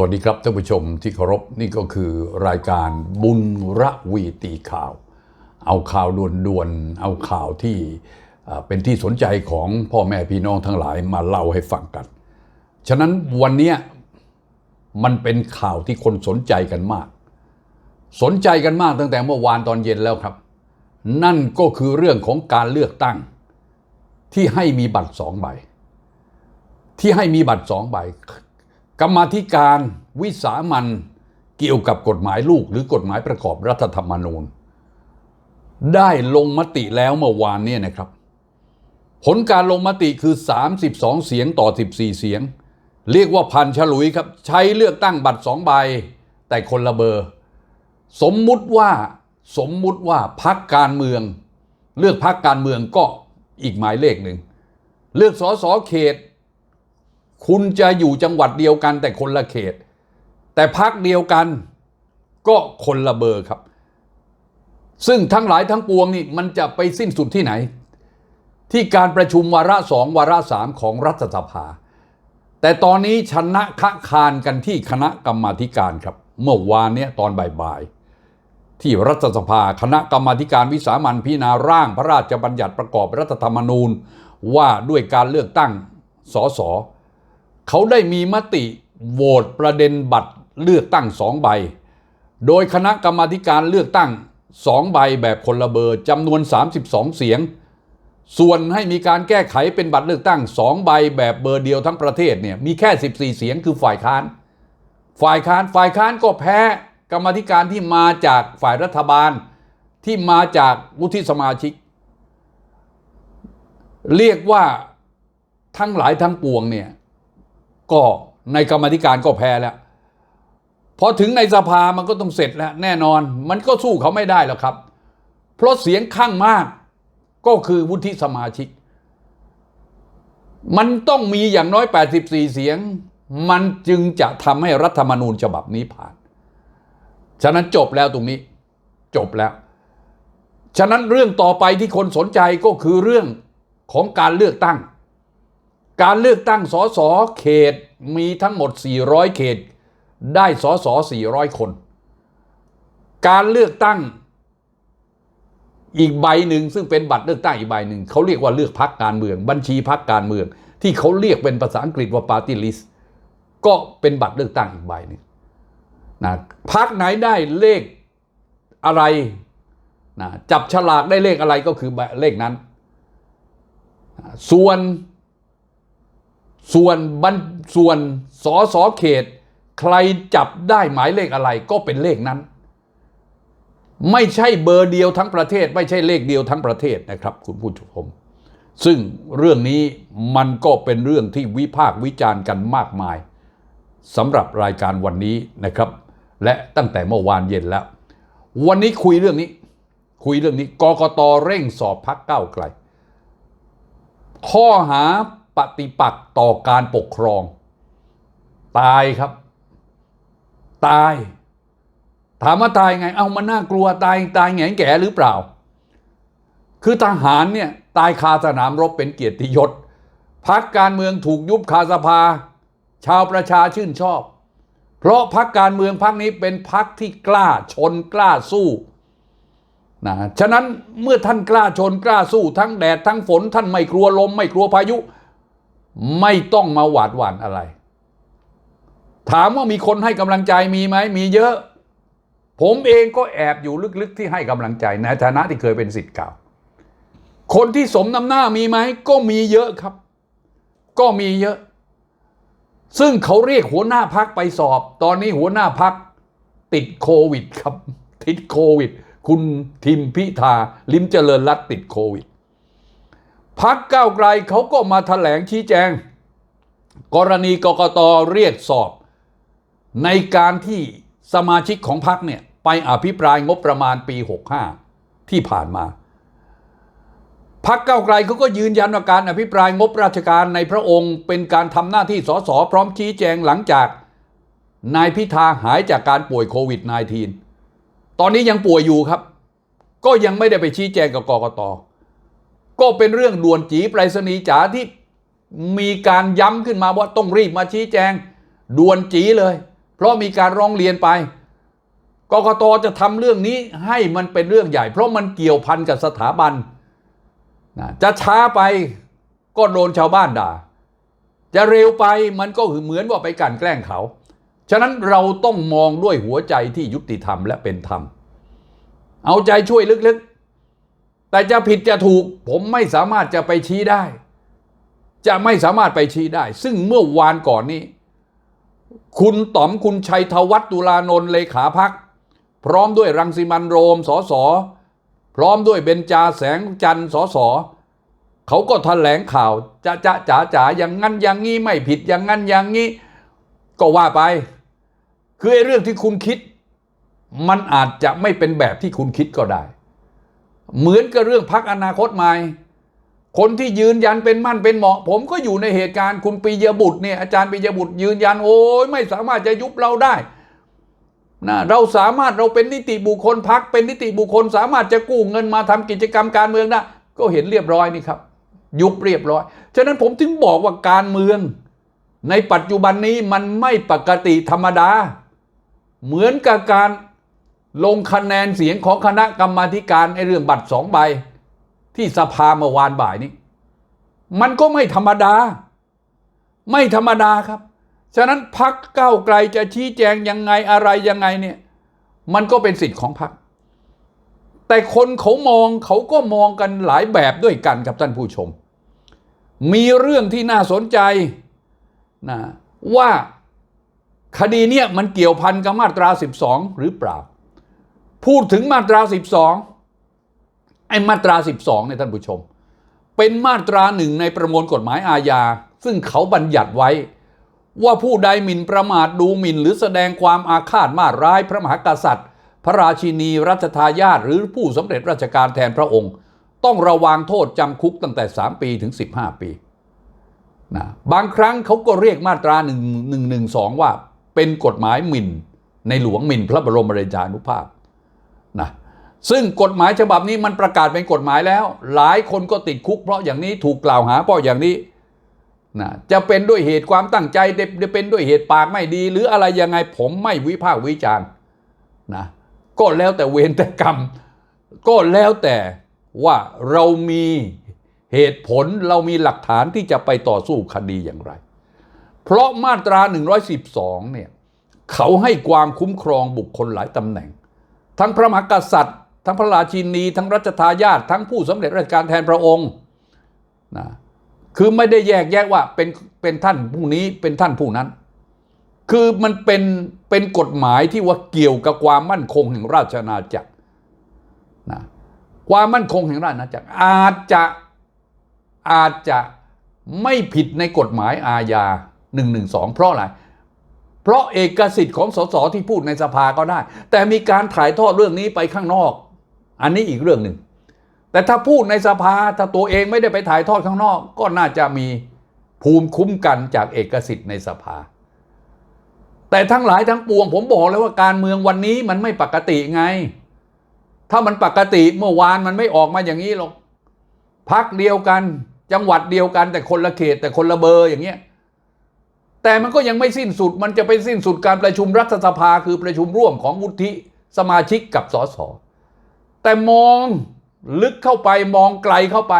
สวัสดีครับท่านผู้ชมที่เคารพนี่ก็คือรายการบุญระวีตีข่าว เอาข่าวด่วนๆเอาข่าวที่เป็นที่สนใจของพ่อแม่พี่น้องทั้งหลายมาเล่าให้ฟังกัน ฉะนั้นวันนี้มันเป็นข่าวที่คนสนใจกันมาก สนใจกันมากตั้งแต่เมื่อวานตอนเย็นแล้วครับ นั่นก็คือเรื่องของการเลือกตั้ง ที่ให้มีบัตรสองใบ ที่ให้มีบัตรสองใบ กรรมธิการวิสามันเกี่ยวกับกฎหมายลูกหรือกฎหมายประกอบรัฐธรรมนูญ ได้ลงมติแล้วเมื่อวานเนี่ยนะครับ ผลการลงมติคือ 32 เสียงต่อ 14 เสียง เรียกว่าพันฉลุยครับ ใช้เลือกตั้งบัตรสองใบ แต่คนละเบอร์ สมมุติว่าสมมุติว่าพักการเมือง เลือกพักการเมืองก็อีกหมายเลขหนึ่ง เลือกสอสอเขต คุณจะอยู่จังหวัดเดียวกันแต่คนละเขต แต่พักเดียวกันก็คนละเบอร์ครับ ซึ่งทั้งหลายทั้งปวงนี่มันจะไปสิ้นสุดที่ไหน ที่การประชุมวาระสองวาระสามของรัฐสภา แต่ตอนนี้ชนะคะคานกันที่คณะกรรมาการครับ เมื่อวานเนี้ยตอนบ่ายๆที่รัฐสภาคณะกรรมาการวิสามันพิจารณาร่างพระราชบัญญัติประกอบรัฐธรรมนูญว่าด้วยการเลือกตั้งสส เขาได้มีมติโหวตประเด็นบัตรเลือกตั้งสองใบ โดยคณะกรรมาการเลือกตั้งสองใบแบบคนละเบอร์จำนวน 32 เสียง ส่วนให้มีการแก้ไขเป็นบัตรเลือกตั้งสองใบแบบเบอร์เดียวทั้งประเทศเนี่ยมีแค่ 14 เสียงคือฝ่ายค้าน ฝ่ายค้านฝ่ายค้านก็แพ้กรรมธิการที่มาจากฝ่ายรัฐบาลที่มาจากวุฒิสมาชิก เรียกว่าทั้งหลายทั้งปวงเนี่ย ก็ในกรรมธิการก็แพ้แล้ว พอถึงในสภามันก็ต้องเสร็จแล้วแน่นอน มันก็สู้เขาไม่ได้หรอกครับ เพราะเสียงข้างมากก็คือวุฒิสมาชิก มันต้องมีอย่างน้อย 84 เสียง มันจึงจะทำให้รัฐธรรมนูญฉบับนี้ผ่าน ฉะนั้นจบแล้วตรงนี้ จบแล้ว ฉะนั้นเรื่องต่อไปที่คนสนใจก็คือเรื่องของการเลือกตั้ง การเลือกตั้งสสเขตมีทั้งหมด 400 เขต ได้สส400 คน การเลือกตั้งอีกใบหนึ่งซึ่งเป็นบัตรเลือกตั้งอีกใบหนึ่งเขาเรียกว่าเลือกพักการเมือง บัญชีพักการเมือง ที่เขาเรียกเป็นภาษาอังกฤษว่า party list ก็เป็นบัตรเลือกตั้งอีกใบหนึ่งนะพักไหนได้เลขอะไรนะจับฉลากได้เลขอะไรก็คือเลขนั้น ส่วน ส่วนบัญส่วนสอสอเขต ใครจับได้หมายเลขอะไรก็เป็นเลขนั้น ไม่ใช่เบอร์เดียวทั้งประเทศ ไม่ใช่เลขเดียวทั้งประเทศนะครับ คุณผู้ชมซึ่งเรื่องนี้มันก็เป็นเรื่องที่วิพากษ์วิจารณ์กันมากมายสำหรับรายการวันนี้นะครับ และตั้งแต่เมื่อวานเย็นแล้ว วันนี้คุยเรื่องนี้ คุยเรื่องนี้กกตเร่งสอบพักเก้าไกล ข้อหา ปฏิปักษ์ต่อการปกครอง ตายครับ ตาย ถามว่าตายไง เอามันน่ากลัวตายตายแง่แก่หรือเปล่า คือทหารเนี่ยตายคาสนามรบเป็นเกียรติยศพักการเมืองถูกยุบคาสภา ชาวประชาชื่นชอบ เพราะพักการเมืองพักนี้เป็นพักที่กล้าชนกล้าสู้นะฉะนั้นเมื่อท่านกล้าชนกล้าสู้ทั้งแดดทั้งฝนท่านไม่กลัวลม ไม่กลัวพายุ ไม่ต้องมาหวาดหวั่นอะไร ถามว่ามีคนให้กำลังใจมีไหมมีเยอะ ผมเองก็แอบอยู่ลึกๆ ที่ให้กำลังใจในฐานะที่เคยเป็นสิทธิ์เก่า คนที่สมน้ำหน้ามีไหมก็มีเยอะครับ ก็มีเยอะ ซึ่งเขาเรียกหัวหน้าพักไปสอบ ตอนนี้หัวหน้าพักติดโควิดครับ ติดโควิด คุณทิมพิธาลิมเจริญรัตติดโควิด พักก้าวไกลเขาก็มาถแถลงชี้แจง กรณีกกตเรียกสอบ ในการที่สมาชิกของพักเนี่ย ไปอภิปรายงบประมาณปี 65 ที่ผ่านมา พักเก้าไกลเขาก็ยืนยันว่าการอภิปรายงบราชการในพระองค์ เป็นการทำหน้าที่สสพร้อมชี้แจงหลังจากนายพิธาหายจากการป่วยโควิด -19 ตอนนี้ยังป่วยอยู่ครับ ก็ยังไม่ได้ไปชี้แจงกับกกต ก็เป็นเรื่องด่วนจีไปรษณีย์จ๋าที่มีการย้ำขึ้นมาว่าต้องรีบมาชี้แจง ด่วนจีเลย เพราะมีการร้องเรียนไปกกตจะทำเรื่องนี้ให้มันเป็นเรื่องใหญ่ เพราะมันเกี่ยวพันกับสถาบันนะจะช้าไปก็โดนชาวบ้านด่า จะเร็วไปมันก็เหมือนว่าไปกันแกล้งเขา ฉะนั้นเราต้องมองด้วยหัวใจที่ยุติธรรมและเป็นธรรม เอาใจช่วยลึก แต่จะผิดจะถูกผมไม่สามารถจะไปชี้ได้ จะไม่สามารถไปชี้ได้ ซึ่งเมื่อวานก่อนนี้ คุณต๋อมคุณชัยธวัฒน์ตุลานนท์เลขาพัก พร้อมด้วยรังสิมันโรมสสพร้อมด้วยเบญจาแสงจันทร์สสเขาก็แถลงข่าวจะจะจ๋าจ๋าอย่างงั้นอย่างงี้ไม่ผิดอย่างงั้นอย่างงี้ ก็ว่าไป คือไอ้เรื่องที่คุณคิด มันอาจจะไม่เป็นแบบที่คุณคิดก็ได้ เหมือนกับเรื่องพักอนาคตใหม่ คนที่ยืนยันเป็นมั่นเป็นเหมาะ ผมก็อยู่ในเหตุการณ์คุณปียบุตรเนี่ยอาจารย์ปียบุตรยืนยันโอ้ยไม่สามารถจะยุบเราได้นะเราสามารถเราเป็นนิติบุคคลพักเป็นนิติบุคคล สามารถจะกู้เงินมาทำกิจกรรมการเมืองได้ก็เห็นเรียบร้อยนี่ครับ ยุบเรียบร้อย ฉะนั้นผมถึงบอกว่าการเมือง ในปัจจุบันนี้มันไม่ปกติธรรมดา เหมือนกับการ ลงคะแนนเสียงของคณะกรรมาการไอเรื่องบัตรสองใบ ที่สภาเมื่อวานบ่ายนี้ มันก็ไม่ธรรมดา ไม่ธรรมดาครับ ฉะนั้นพักเก้าไกลจะชี้แจงยังไงอะไรยังไงเนี่ย มันก็เป็นสิทธิ์ของพัก แต่คนเขามองเขาก็มองกันหลายแบบด้วยกันครับท่านผู้ชม มีเรื่องที่น่าสนใจนะว่าคดีเนี้ยมันเกี่ยวพันกับมาตรา 12 หรือเปล่า พูดถึงมาตรา 12 ไอ้มาตรา 12เนี่ยท่านผู้ชม เป็นมาตราหนึ่งในประมวลกฎหมายอาญา ซึ่งเขาบัญญัติไว้ ว่าผู้ใดหมิ่นประมาทดูหมิ่น หรือแสดงความอาฆาตมาร้ายพระมหากษัตริย์ พระราชินีรัชทายาทหรือผู้สำเร็จราชการแทนพระองค์ ต้องระวางโทษจำคุกตั้งแต่ 3 ปีถึง 15 ปีนะบางครั้งเขาก็เรียกมาตรา1 1 1 2 ว่าเป็นกฎหมายหมิ่น ในหลวงหมิ่นพระบรมราชานุภาพ ซึ่งกฎหมายฉบับนี้มันประกาศเป็นกฎหมายแล้ว หลายคนก็ติดคุกเพราะอย่างนี้ถูกกล่าวหาเพราะอย่างนี้นะจะเป็นด้วยเหตุความตั้งใจจะเป็นด้วยเหตุปากไม่ดี หรืออะไรยังไงผมไม่วิพากษ์วิจารณ์นะก็แล้วแต่เวรแต่กรรม ก็แล้วแต่ว่าเรามีเหตุผลเรามีหลักฐานที่จะไปต่อสู้คดีอย่างไร เพราะมาตรา 112เนี่ยเขาให้ความคุ้มครองบุคคลหลายตำแหน่ง ทั้งพระมหากษัตริย์ ทั้งพระราชินีทั้งรัชทายาททั้งผู้สำเร็จราชการแทนพระองค์นะคือไม่ได้แยกแยะว่าเป็นเป็นท่านผู้นี้เป็นท่านผู้นั้น คือมันเป็นเป็นกฎหมายที่ว่าเกี่ยวกับความมั่นคงแห่งราชอาณาจักรนะความมั่นคงแห่งราชอาณาจักรอาจจะอาจจะไม่ผิดในกฎหมายอาญา1นึเพราะอะไร เพราะเอกสิทธิ์ของสสที่พูดในสภาก็ได้ แต่มีการถ่ายทอดเรื่องนี้ไปข้างนอก อันนี้อีกเรื่องหนึ่ง แต่ถ้าพูดในสภาถ้าตัวเองไม่ได้ไปถ่ายทอดข้างนอก ก็น่าจะมีภูมิคุ้มกันจากเอกสิทธิ์ในสภา แต่ทั้งหลายทั้งปวง ผมบอกแล้วว่าการเมืองวันนี้มันไม่ปกติไง ถ้ามันปกติเมื่อวานมันไม่ออกมาอย่างนี้หรอกพักเดียวกันจังหวัดเดียวกัน แต่คนละเขต แต่คนละเบอร์อย่างเงี้ยแต่มันก็ยังไม่สิ้นสุด มันจะไปสิ้นสุดการประชุมรัฐสภาคือประชุมร่วมของวุฒิสมาชิกกับสส แต่มองลึกเข้าไปมองไกลเข้าไป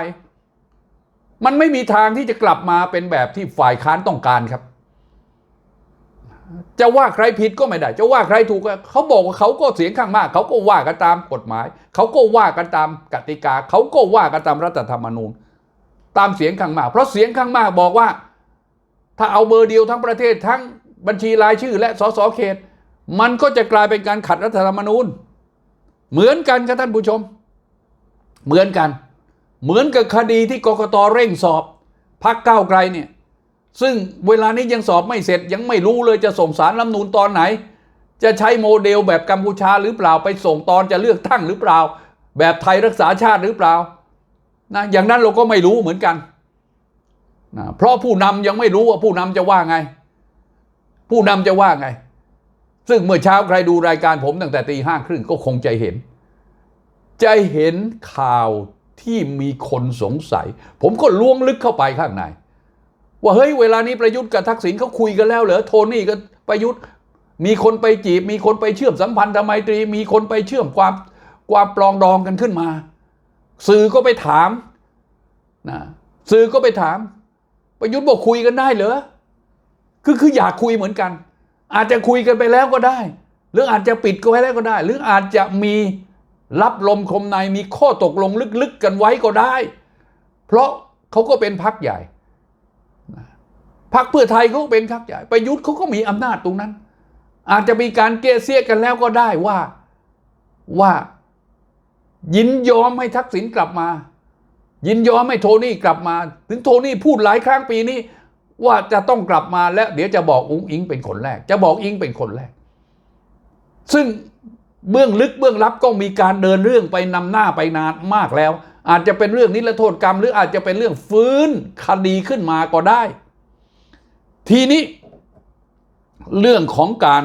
มันไม่มีทางที่จะกลับมาเป็นแบบที่ฝ่ายค้านต้องการครับ จะว่าใครผิดก็ไม่ได้ จะว่าใครถูกเขาบอกว่าเขาก็เสียงข้างมาก เขาก็ว่ากันตามกฎหมาย เขาก็ว่ากันตามกติกา เขาก็ว่ากันตามรัฐธรรมนูญ ตามเสียงข้างมาก เพราะเสียงข้างมากบอกว่า ถ้าเอาเบอร์เดียวทั้งประเทศทั้งบัญชีรายชื่อ และสสเขต มันก็จะกลายเป็นการขัดรัฐธรรมนูญ เหมือนกันครับท่านผู้ชม เหมือนกัน เหมือนกับคดีที่กกตเร่งสอบพักเก้าไกลเนี่ย ซึ่งเวลานี้ยังสอบไม่เสร็จ ยังไม่รู้เลยจะส่งสารรัฐนูญตอนไหน จะใช้โมเดลแบบกัมพูชาหรือเปล่าไปส่งตอนจะเลือกตั้งหรือเปล่า แบบไทยรักษาชาติหรือเปล่านะอย่างนั้นเราก็ไม่รู้เหมือนกันนะเพราะผู้นำยังไม่รู้ว่าผู้นำจะว่าไง ผู้นำจะว่าไง ซึ่งเมื่อเช้าใครดูรายการผมตั้งแต่ตีห้าครึ่งก็คงจะเห็น จะเห็นข่าวที่มีคนสงสัย ผมก็ล้วงลึกเข้าไปข้างใน ว่าเฮ้ยเวลานี้ประยุทธ์กับทักษิณเขาคุยกันแล้วเหรอโทนี่กับประยุทธ์ มีคนไปจีบ มีคนไปเชื่อมสัมพันธ์ทำไมตรี มีคนไปเชื่อมความความปลองดองกันขึ้นมา สื่อก็ไปถามนะสื่อก็ไปถาม ประยุทธ์บอกคุยกันได้เหรอคือคืออยากคุยเหมือนกัน อาจจะคุยกันไปแล้วก็ได้ หรืออาจจะปิดก็ไว้แล้วก็ได้ หรืออาจจะมีรับลมคมในมีข้อตกลงลึกๆกันไว้ก็ได้ เพราะเขาก็เป็นพักใหญ่พักเพื่อไทยเขาก็เป็นพักใหญ่ประยุทธ์เขาก็มีอำนาจตรงนั้น อาจจะมีการเกเซียกันแล้วก็ได้ว่าว่า ยินยอมให้ทักษิณกลับมา ยินยอมให้โทนี่กลับมา ถึงโทนี่พูดหลายครั้งปีนี้ ว่าจะต้องกลับมาและเดี๋ยวจะบอกอุ้งอิงเป็นคนแรก จะบอกอิงเป็นคนแรก ซึ่งเบื้องลึกเบื้องลับก็มีการเดินเรื่องไปนำหน้าไปนานมากแล้ว อาจจะเป็นเรื่องนิรโทษกรรม หรืออาจจะเป็นเรื่องฟื้นคดีขึ้นมาก็ได้ ทีนี้ เรื่องของการ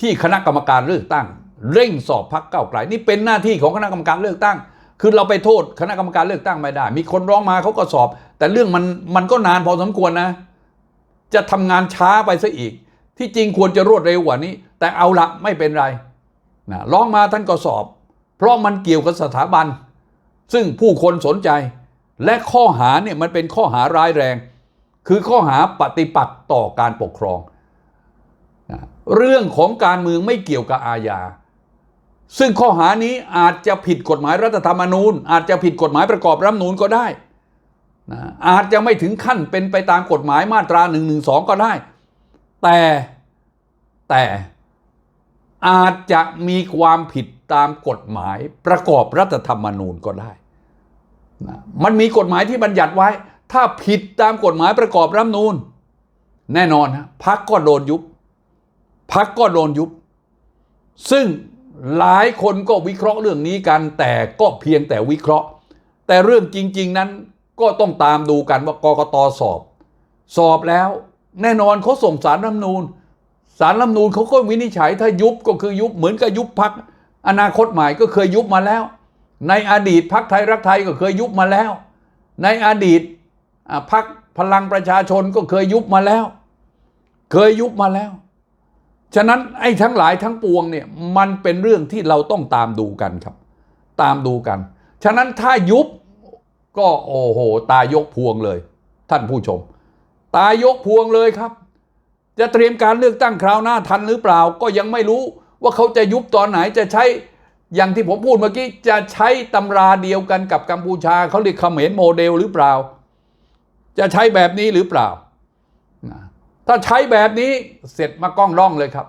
ที่คณะกรรมการเลือกตั้ง เร่งสอบพักเก้าไกลนี่เป็นหน้าที่ของคณะกรรมการเลือกตั้ง คือเราไปโทษคณะกรรมการเลือกตั้งไม่ได้ มีคนร้องมาเขาก็สอบ แต่เรื่องมันมันก็นานพอสมควรนะ จะทำงานช้าไปซะอีก ที่จริงควรจะรวดเร็วกว่านี้ แต่เอาละไม่เป็นไรนะร้องมาท่านก็สอบ เพราะมันเกี่ยวกับสถาบัน ซึ่งผู้คนสนใจ และข้อหาเนี่ยมันเป็นข้อหาร้ายแรง คือข้อหาปฏิปักษ์ต่อการปกครองนะเรื่องของการเมืองไม่เกี่ยวกับอาญาซึ่งข้อหานี้อาจจะผิดกฎหมายรัฐธรรมนูญ อาจจะผิดกฎหมายประกอบรัฐมนูญก็ได้ นะอาจจะไม่ถึงขั้นเป็นไปตามกฎหมายมาตรา1นึก็ได้ แต่แต่อาจจะมีความผิดตามกฎหมายประกอบรัฐธรรมนูญก็ได้นะมันมีกฎหมายที่บัญญัติไว้ ถ้าผิดตามกฎหมายประกอบรัฐธรรมนูญ แน่นอนฮะพักก็โดนยุบพักก็โดนยุบ ซึ่งหลายคนก็วิเคราะห์เรื่องนี้กัน แต่ก็เพียงแต่วิเคราะห์ แต่เรื่องจริง ๆ นั้น ก็ต้องตามดูกันว่ากกตสอบ สอบแล้วแน่นอนเขาส่งสารรัฐนูญสารรัฐนูญเขาก็วินิจฉัยถ้ายุบก็คือยุบเหมือนกับยุบพักอนาคตใหม่ก็เคยยุบมาแล้ว ในอดีตพักไทยรักไทยก็เคยยุบมาแล้ว ในอดีตพักพลังประชาชนก็เคยยุบมาแล้ว เคยยุบมาแล้ว ฉะนั้นไอ้ทั้งหลายทั้งปวงเนี่ยมันเป็นเรื่องที่เราต้องตามดูกันครับ ตามดูกัน ฉะนั้นถ้ายุบ ก็โอ้โห ตายกพวงเลย ท่านผู้ชม ตายกพวงเลยครับ จะเตรียมการเลือกตั้งคราวหน้าทันหรือเปล่า ก็ยังไม่รู้ว่าเขาจะยุบตอนไหนจะใช้อย่างที่ผมพูดเมื่อกี้จะใช้ตำราเดียวกันกับกัมพูชาเขาเรียกเขมรโมเดลหรือเปล่า จะใช้แบบนี้หรือเปล่า ถ้าใช้แบบนี้เสร็จมากล้องร่องเลยครับ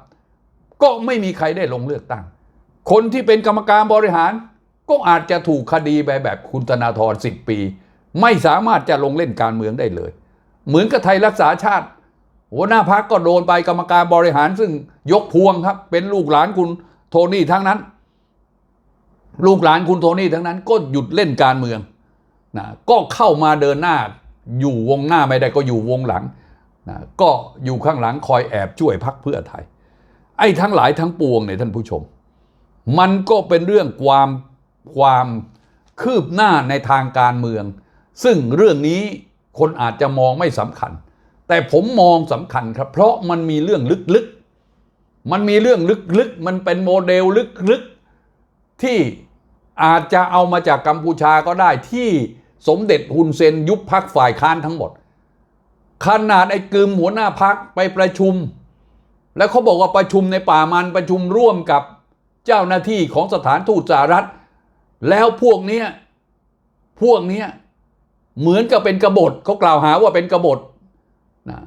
ก็ไม่มีใครได้ลงเลือกตั้ง คนที่เป็นกรรมการบริหาร ก็อาจจะถูกคดีไปแบบคุณธนาธรสิบปี ไม่สามารถจะลงเล่นการเมืองได้เลย เหมือนกับไทยรักษาชาติ หัวหน้าพักก็โดนไปกรรมการบริหารซึ่งยกพวงครับ เป็นลูกหลานคุณโทนี่ทั้งนั้น ลูกหลานคุณโทนี่ทั้งนั้น ก็หยุดเล่นการเมืองนะก็เข้ามาเดินหน้า อยู่วงหน้าไม่ได้ก็อยู่วงหลังนะก็อยู่ข้างหลังคอยแอบช่วยพักเพื่อไทย ไอ้ทั้งหลายทั้งปวงเนี่ยท่านผู้ชม มันก็เป็นเรื่องความ ความคืบหน้าในทางการเมือง ซึ่งเรื่องนี้คนอาจจะมองไม่สำคัญ แต่ผมมองสำคัญครับ เพราะมันมีเรื่องลึกๆ มันมีเรื่องลึกๆ มันเป็นโมเดลลึกๆ ที่อาจจะเอามาจากกัมพูชาก็ได้ที่สมเด็จฮุนเซนยุบพักฝ่ายค้านทั้งหมด ขนาดไอ้กึมหัวหน้าพักไปประชุม แล้วเขาบอกว่าประชุมในป่ามันประชุมร่วมกับเจ้าหน้าที่ของสถานทูตสหรัฐ แล้วพวกเนี้ยพวกเนี้ยเหมือนกับเป็นกบฏเขากล่าวหาว่าเป็นกบฏนะ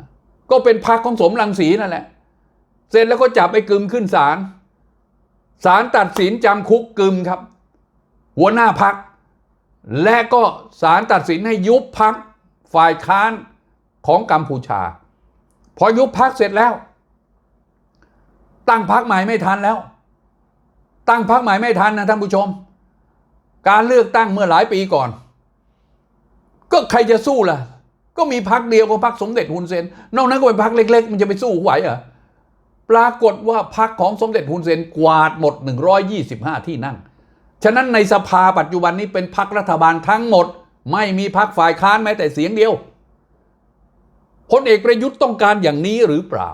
ก็เป็นพักของสมรังสีนั่นแหละ เสร็จแล้วก็จับไอ้กึมขึ้นศาลศาลตัดสินจำคุกกึมครับ หัวหน้าพัก และก็ศาลตัดสินให้ยุบพักฝ่ายค้านของกัมพูชา พอยุบพักเสร็จแล้ว ตั้งพักใหม่ไม่ทันแล้ว ตั้งพักใหม่ไม่ทันนะท่านผู้ชม การเลือกตั้งเมื่อหลายปีก่อน ก็ใครจะสู้ล่ะ ก็มีพักเดียวก็พักสมเด็จฮุนเซน นอกนั้นก็เป็นพักเล็ก ๆ มันจะไปสู้ไหวเหรอปรากฏว่าพักของสมเด็จฮุนเซนกวาดหมด 125 ที่นั่ง ฉะนั้นในสภาปัจจุบันนี้เป็นพักรัฐบาลทั้งหมด ไม่มีพักฝ่ายค้านแม้แต่เสียงเดียวพลเอกประยุทธ์ต้องการอย่างนี้หรือเปล่า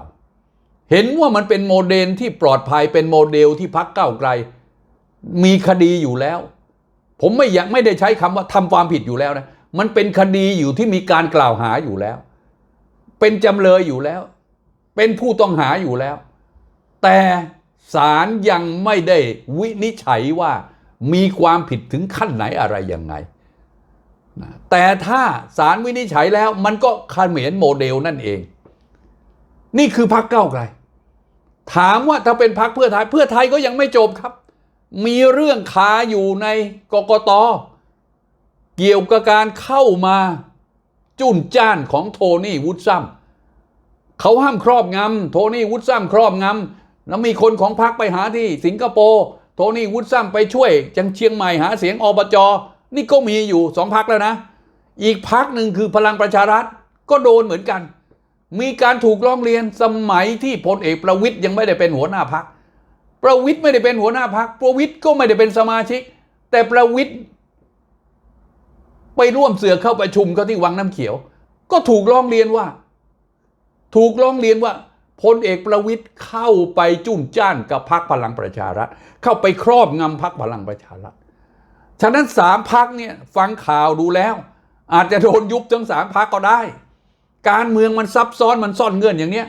เห็นว่ามันเป็นโมเดลที่ปลอดภัยเป็นโมเดลที่พักเก้าไกล มีคดีอยู่แล้ว ผมไม่อยากไม่ได้ใช้คำว่าทำความผิดอยู่แล้วนะมันเป็นคดีอยู่ที่มีการกล่าวหาอยู่แล้ว เป็นจำเลยอยู่แล้ว เป็นผู้ต้องหาอยู่แล้ว แต่ศาลยังไม่ได้วินิจฉัยว่ามีความผิดถึงขั้นไหนอะไรยังไง แต่ถ้าศาลวินิจฉัยแล้วมันก็เขมรโมเดลนั่นเอง นี่คือพักเก้าไกล ถามว่าถ้าเป็นพักเพื่อไทย เพื่อไทยก็ยังไม่จบครับ มีเรื่องคาอยู่ในกกต เกี่ยวกับการเข้ามาจุนจ้านของโทนี่วูดซัมเขาห้ามครอบงำโทนี่วูดซัมครอบงำแล้วมีคนของพรรคไปหาที่สิงคโปร์โทนี่วูดซัมไปช่วย จังเชียงใหม่หาเสียงอบจนี่ก็มีอยู่สองพักแล้วนะ อีกพักหนึ่งคือพลังประชารัฐก็โดนเหมือนกัน มีการถูกร้องเรียนสมัยที่พลเอกประวิทย์ยังไม่ได้เป็นหัวหน้าพัก ประวิทย์ไม่ได้เป็นหัวหน้าพักประวิทย์ก็ไม่ได้เป็นสมาชิก แต่ประวิทย์ไปร่วมเสือเข้าประชุมเขาที่วังน้ำเขียว ก็ถูกร้องเรียนว่า ถูกร้องเรียนว่าพลเอกประวิทย์เข้าไปจุนจ้านกับพักพลังประชารัฐเข้าไปครอบงำพักพลังประชารัฐฉะนั้นสามพักเนี่ยฟังข่าวดูแล้ว อาจจะโดนยุบทั้งสามพักก็ได้ การเมืองมันซับซ้อนมันซ่อนเงื่อนอย่างเนี้ย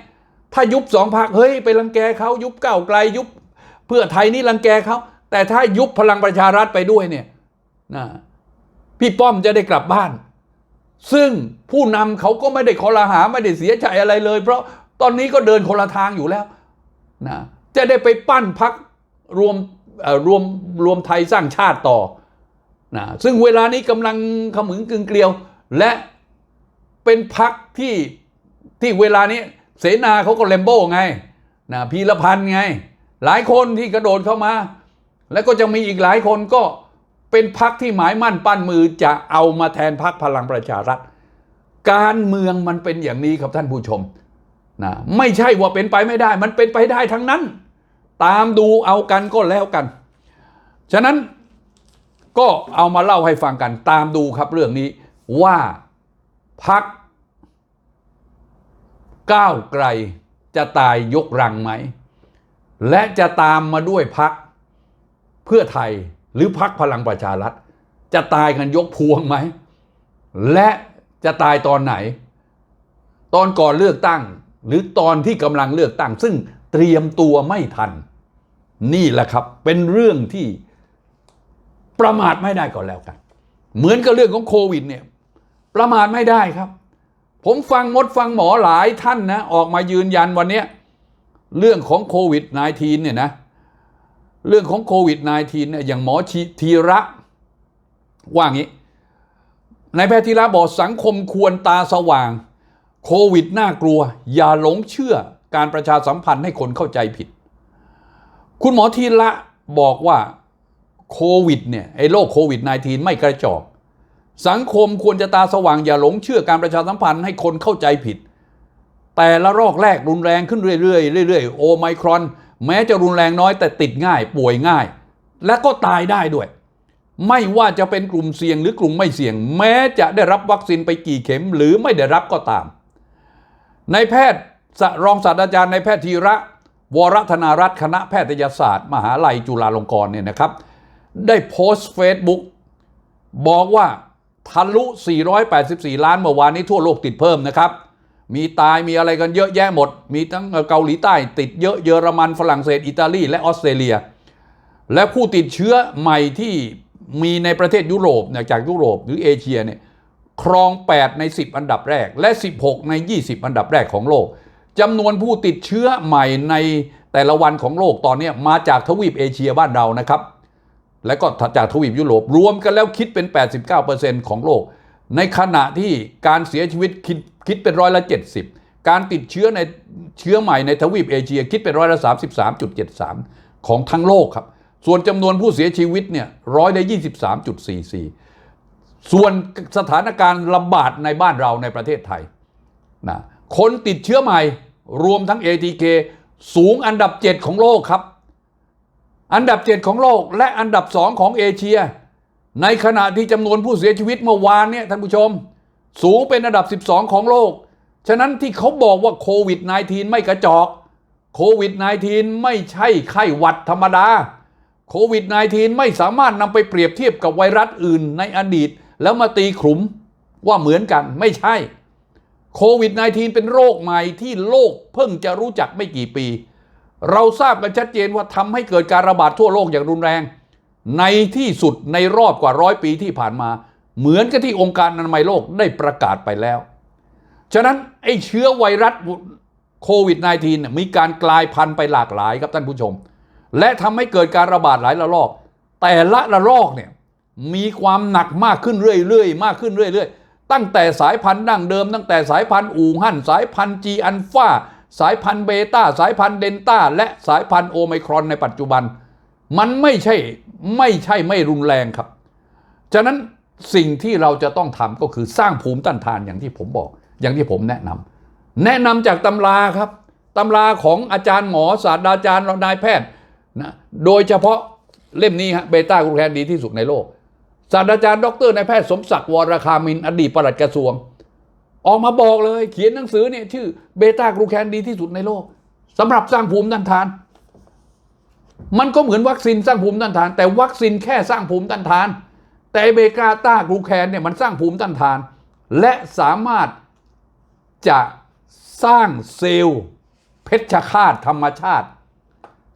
ถ้ายุบสองพักเฮ้ยไปรังแกเขายุบเก้าไกลยุบ เพื่อไทยนี่รังแกเขาแต่ถ้ายุบพลังประชารัฐไปด้วยเนี่ยนะพี่ป้อมจะได้กลับบ้าน ซึ่งผู้นำเขาก็ไม่ได้คอรหาไม่ได้เสียใจอะไรเลย เพราะตอนนี้ก็เดินคนละทางอยู่แล้วนะจะได้ไปปั้นพักรวมรวมรวมไทยสร้างชาติต่อนะซึ่งเวลานี้กำลังขมึงกึงเกลียว และเป็นพักที่ที่เวลานี้เสนาเขาก็เลมโบ้ไงนะพีรพันธ์ไง หลายคนที่กระโดดเข้ามา แล้วก็จะมีอีกหลายคนก็เป็นพักที่หมายมั่นปั้นมือจะเอามาแทนพักพลังประชารัฐ การเมืองมันเป็นอย่างนี้ครับท่านผู้ชมนะไม่ใช่ว่าเป็นไปไม่ได้ มันเป็นไปได้ทั้งนั้น ตามดูเอากันก็แล้วกัน ฉะนั้นก็เอามาเล่าให้ฟังกัน ตามดูครับเรื่องนี้ว่าพักก้าวไกลจะตายยกรังไหม และจะตามมาด้วยพักเพื่อไทยหรือพักพลังประชารัฐ จะตายกันยกพวงไหม และจะตายตอนไหน ตอนก่อนเลือกตั้ง หรือตอนที่กำลังเลือกตั้ง ซึ่งเตรียมตัวไม่ทัน นี่แหละครับเป็นเรื่องที่ประมาทไม่ได้ก่อนแล้วกัน เหมือนกับเรื่องของโควิดเนี่ยประมาทไม่ได้ครับ ผมฟังมดฟังหมอหลายท่านนะออกมายืนยันวันเนี้ย เรื่องของโควิด -19 เนี่ยนะเรื่องของโควิด -19 เนี่ยอย่างหมอชีธีระว่างี้นายแพทย์ธีระบอกสังคมควรตาสว่าง โควิดน่ากลัว อย่าหลงเชื่อการประชาสัมพันธ์ให้คนเข้าใจผิด คุณหมอธีระบอกว่าโควิดเนี่ยไอ้โรคโควิด -19 ไม่กระจอกสังคมควรจะตาสว่างอย่าหลงเชื่อการประชาสัมพันธ์ให้คนเข้าใจผิด แต่ละรอกแรกรุนแรงขึ้นเรื่อยๆเรื่อยๆโอไมครอน แม้จะรุนแรงน้อยแต่ติดง่าย ป่วยง่าย และก็ตายได้ด้วย ไม่ว่าจะเป็นกลุ่มเสี่ยงหรือกลุ่มไม่เสี่ยง แม้จะได้รับวัคซีนไปกี่เข็ม หรือไม่ได้รับก็ตามนายแพทย์รองศาสตราจารย์นายแพทย์ธีระวรธนารัตน์คณะแพทยศาสตร์ มหาลัยจุฬาลงกรณ์เนี่ยนะครับ ได้โพสต์เฟซบุ๊กบอกว่าทะลุ 484 ล้านเมื่อวานนี้ทั่วโลกติดเพิ่มนะครับ มีตายมีอะไรกันเยอะแยะหมด มีทั้งเกาหลีใต้ ติดเยอะเยอรมันฝรั่งเศสอิตาลีและออสเตรเลีย และผู้ติดเชื้อใหม่ที่มีในประเทศยุโรปเนี่ยจากยุโรปหรือเอเชียเนี่ยครอง 8 ใน 10 อันดับแรก และ 16 ใน 20 อันดับแรกของโลกจำนวนผู้ติดเชื้อใหม่ในแต่ละวันของโลกตอนนี้มาจากทวีปเอเชียบ้านเรานะครับ และก็จากทวีปยุโรปรวมกันแล้วคิดเป็น 89%ของโลก ในขณะที่การเสียชีวิตคิดคิดเป็นร้อยละ 70 การติดเชื้อในเชื้อใหม่ในทวีปเอเชียคิดเป็นร้อยละ 33.73 ของทั้งโลกครับ ส่วนจำนวนผู้เสียชีวิตเนี่ยร้อยละ 23.44 ส่วนสถานการณ์ระบาดในบ้านเราในประเทศไทยนะคนติดเชื้อใหม่รวมทั้ง ATK สูงอันดับ 7 ของโลกครับ อันดับ 7 ของโลกและอันดับ 2 ของเอเชีย ในขณะที่จำนวนผู้เสียชีวิตเมื่อวานเนี่ยท่านผู้ชม สูงเป็นอันดับ 12 ของโลก ฉะนั้นที่เขาบอกว่าโควิด -19 ไม่กระจอกโควิด -19 ไม่ใช่ไข้หวัดธรรมดาโควิด -19 ไม่สามารถนำไปเปรียบเทียบกับไวรัสอื่นในอดีต แล้วมาตีขลุมว่าเหมือนกันไม่ใช่โควิด -19 เป็นโรคใหม่ที่โลกเพิ่งจะรู้จักไม่กี่ปี เราทราบกันชัดเจนว่าทำให้เกิดการระบาดทั่วโลกอย่างรุนแรง ในที่สุดในรอบกว่าร้อยปีที่ผ่านมา เหมือนกับที่องค์การอนามัยโลกได้ประกาศไปแล้ว ฉะนั้นไอ้เชื้อไวรัสโควิด -19 มีการกลายพันธุ์ไปหลากหลายครับท่านผู้ชม และทำให้เกิดการระบาดหลายระลอก แต่ละระลอกเนี่ยมีความหนักมากขึ้นเรื่อยๆ มากขึ้นเรื่อยๆ ตั้งแต่สายพันธุ์ดั้งเดิม ตั้งแต่สายพันธุ์อู่ฮั่น สายพันธุ์จีอันฟาสายพันธุ์เบต้า สายพันธุ์เดนต้า และสายพันธุ์โอไมครอนในปัจจุบัน มันไม่ใช่ไม่ใช่ไม่รุนแรงครับ ฉะนั้นสิ่งที่เราจะต้องทำก็คือสร้างภูมิต้านทานอย่างที่ผมบอก อย่างที่ผมแนะนำแนะนำจากตำราครับตำราของอาจารย์หมอศาสตราจารย์นายแพทย์นะโดยเฉพาะเล่มนี้ฮะเบต้ากลูแคนดีที่สุดในโลกศาสตราจารย์ดรนายแพทย์สมศักดิ์วรคามินอดีตปลัดกระทรวง ออกมาบอกเลย เขียนหนังสือเนี่ยชื่อเบต้ากลูแคนดีที่สุดในโลกสำหรับสร้างภูมิต้านทาน มันก็เหมือนวัคซีนสร้างภูมิต้านทาน แต่วัคซีนแค่สร้างภูมิต้านทาน แต่เบกาต้ากลูแคนเนี่ยมันสร้างภูมิต้านทาน และสามารถจะสร้างเซลล์เพชฌฆาตธรรมชาติ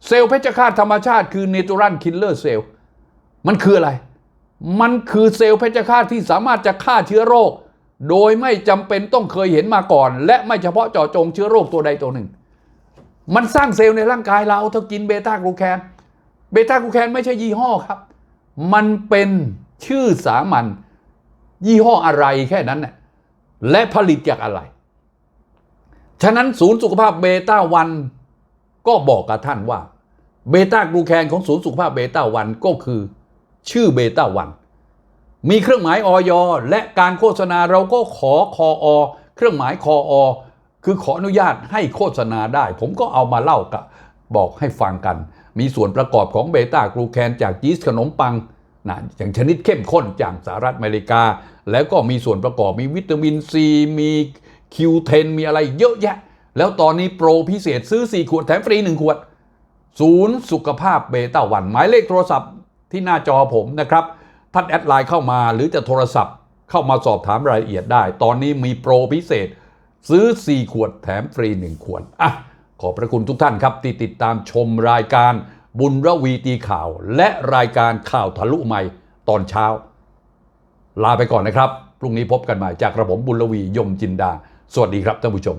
เซลล์เพชฌฆาตธรรมชาติคือเนตูรันคิลเลอร์เซลล์มันคืออะไร มันคือเซลล์เพชฌฆาตที่สามารถจะฆ่าเชื้อโรค โดยไม่จำเป็นต้องเคยเห็นมาก่อน และไม่เฉพาะเจาะจงเชื้อโรคตัวใดตัวหนึ่ง มันสร้างเซลล์ในร่างกายเราถ้ากินเบต้ากลูแคนเบต้ากลูแคนไม่ใช่ยี่ห้อครับ มันเป็นชื่อสามัญยี่ห้ออะไรแค่นั้นน่ะและผลิตจากอะไร ฉะนั้นศูนย์สุขภาพเบต้าวันก็บอกกับท่านว่าเบต้ากลูแคนของศูนย์สุขภาพเบต้าวันก็คือ ชื่อเบต้าวันมีเครื่องหมายออยและการโฆษณาเราก็ขอคออเครื่องหมายคออ คือขออนุญาตให้โฆษณาได้ ผมก็เอามาเล่ากับบอกให้ฟังกัน มีส่วนประกอบของเบต้ากลูแคนจากยีสต์ขนมปังนะอย่างชนิดเข้มข้นจากสหรัฐอเมริกา แล้วก็มีส่วนประกอบมีวิตามินซีมีคิวเทนมีอะไรเยอะแยะ แล้วตอนนี้โปรพิเศษซื้อ 4 ขวดแถมฟรี 1 ขวด ศูนย์สุขภาพเบต้าวัน หมายเลขโทรศัพท์ที่หน้าจอผมนะครับ ท่านแอดไลน์เข้ามาหรือจะโทรศัพท์เข้ามาสอบถามรายละเอียดได้ ตอนนี้มีโปรพิเศษ ซื้อ 4 ขวดแถมฟรี 1 ขวด อะ ขอบพระคุณทุกท่านครับ ที่ติดตามชมรายการบุญระวีตีข่าว และรายการข่าวทะลุใหม่ตอนเช้า ลาไปก่อนนะครับ พรุ่งนี้พบกันใหม่จากกระผมบุญระวียมจินดา สวัสดีครับท่านผู้ชม